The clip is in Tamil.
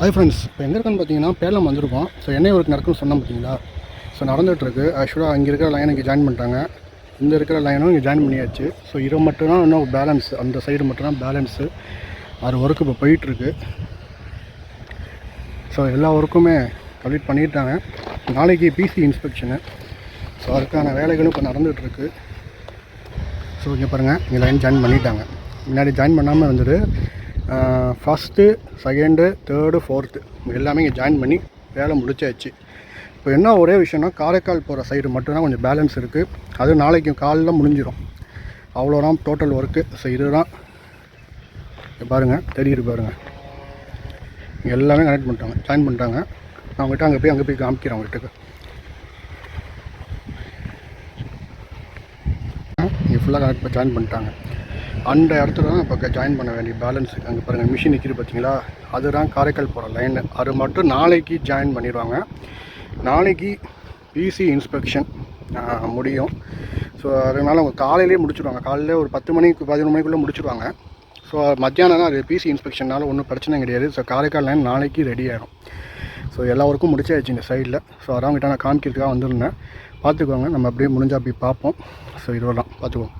ஹாய் ஃப்ரெண்ட்ஸ் இப்போ எங்கே இருக்கோன்னு பார்த்தீங்கன்னா பேலம் வந்திருக்கோம். ஸோ என்னை ஒர்க் நடக்குன்னு சொன்னோம் பார்த்தீங்களா ஸோ நடந்துகிட்ருக்கு ஆக்சுவலாக அங்கே இருக்கிற லைன் இங்கே ஜாயின் பண்ணிட்டாங்க. இந்த இருக்கிற லைனும் இங்கே ஜாயின் பண்ணியாச்சு. ஸோ இது மட்டும் தான் இன்னும் பேலன்ஸ் அந்த சைடு மட்டும்தான் பேலன்ஸு அது ஒர்க் இப்போ போயிட்டுருக்கு. ஸோ எல்லா ஒர்க்குமே கம்ப்ளீட் பண்ணிட்டாங்க. நாளைக்கு பிசி இன்ஸ்பெக்ஷனு ஸோ அதுக்கான வேலைகளும் இப்போ நடந்துகிட்ருக்கு ஸோ இங்கே பாருங்கள் இங்கே லைன் ஜாயின் பண்ணிட்டாங்க. முன்னாடி ஜாயின் பண்ணாமல் வந்துட்டு ஃபஸ்ட்டு செகண்டு தேர்டு ஃபோர்த்து எல்லாமே இங்கே ஜாயின் பண்ணி வேலை முடிச்சாச்சு. இப்போ என்ன ஒரே விஷயம்னா காரைக்கால் போகிற சைடு மட்டும்தான் கொஞ்சம் பேலன்ஸ் இருக்குது அது நாளைக்கு காலைல முடிஞ்சிடும் அவ்வளோதான் டோட்டல் ஒர்க்கு ஸோ இதுதான். பாருங்கள் தெரியுது பாருங்கள் இங்கே எல்லாமே கனெக்ட் பண்ணிட்டாங்க ஜாயின் பண்ணிட்டாங்க. நான் அவங்ககிட்ட அங்கே போய் அங்கே போய் காமிக்கிறேன் அவங்ககிட்ட இங்கே ஃபுல்லாக கனெக்ட் ஜாயின் பண்ணிட்டாங்க. அந்த இடத்துல தான் இப்போ ஜாயின் பண்ண வேண்டிய பேலன்ஸ் அங்கே பாருங்கள் மிஷின் நிற்கிது பார்த்தீங்களா? அதுதான் காரைக்கால் போகிற லைன் அது மட்டும் நாளைக்கு ஜாயின் பண்ணிடுவாங்க. நாளைக்கு பிசி இன்ஸ்பெக்ஷன் முடியும். ஸோ அதனால் அவங்க காலையிலேயே முடிச்சிடுவாங்க. காலையில் ஒரு பத்து மணிக்கு பதினொரு மணிக்குள்ளே முடிச்சிடுவாங்க. ஸோ மத்தியானம் தான் அது பிசி இன்ஸ்பெக்ஷனால ஒன்றும் பிரச்சனை கிடையாது. ஸோ காரைக்கால் லைன் நாளைக்கு ரெடி ஆகிடும் ஸோ எல்லா ஒர்க்கும் முடிச்சாச்சு இந்த சைடில் ஸோ அதான் கிட்ட நான் காமிக்கிறதுக்காக வந்திருந்தேன். பார்த்துக்கோங்க. நம்ம அப்படியே முடிஞ்சால் அப்படி பார்ப்போம். ஸோ இதுவெல்லாம் பார்த்துக்குவோம்